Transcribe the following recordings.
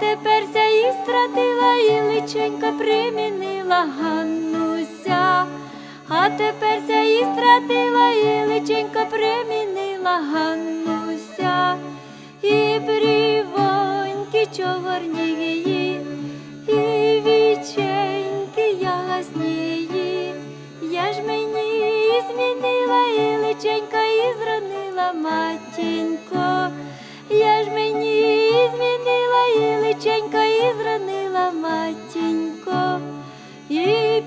тепер ся і стратила, і личенька примінила. Ганнуся, а тепер ся і стратила, і личенька примінила Ганнуся, і брівоньки чорнії, і віченьки яснії. Я ж мені змінила і личенька і зранила матінько. Я ж мені змінила і личенька і зранила матінько. І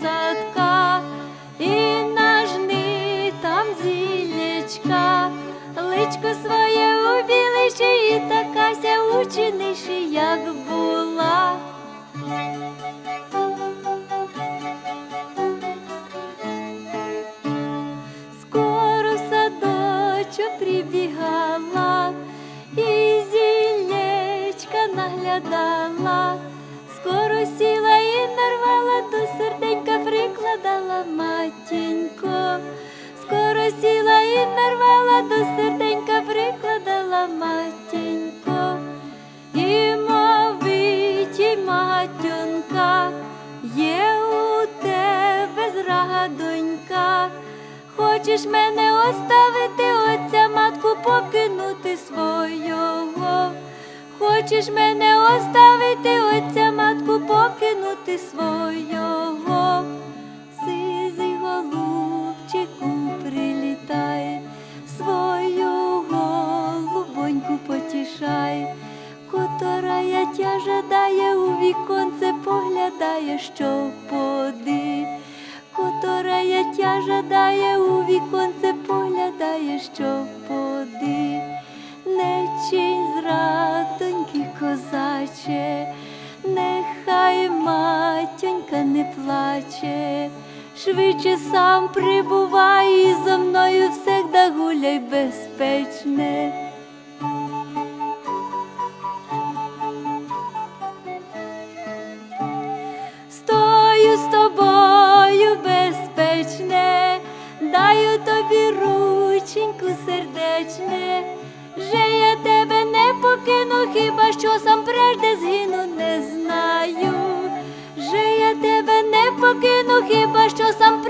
садка, і нажни там зілечка, личко своє убілиши, і такася учиниши, як була. Скоро садочок прибігала і зілечка наглядала, прикладала матінько, скоро сіла і нарвала, до серденька прикладала матінько, і мовить їй матюнка, є у тебе зрага. Хочеш мене оставити, отця матку покинути свого. Хочеш мене оставити, отця матку покинути свого. Котора жадає, у віконце поглядає, що поди. Котора я тя жадає, у віконце поглядає, що поди. Не чинь козаче, нехай матінька не плаче, швидше сам прибувай і зо мною всегда гуляй безпечне. Тобі рученьку сердечне, Же я тебе не покину, хіба що сам прежде згину, не знаю. Же я тебе не покину, хіба що сам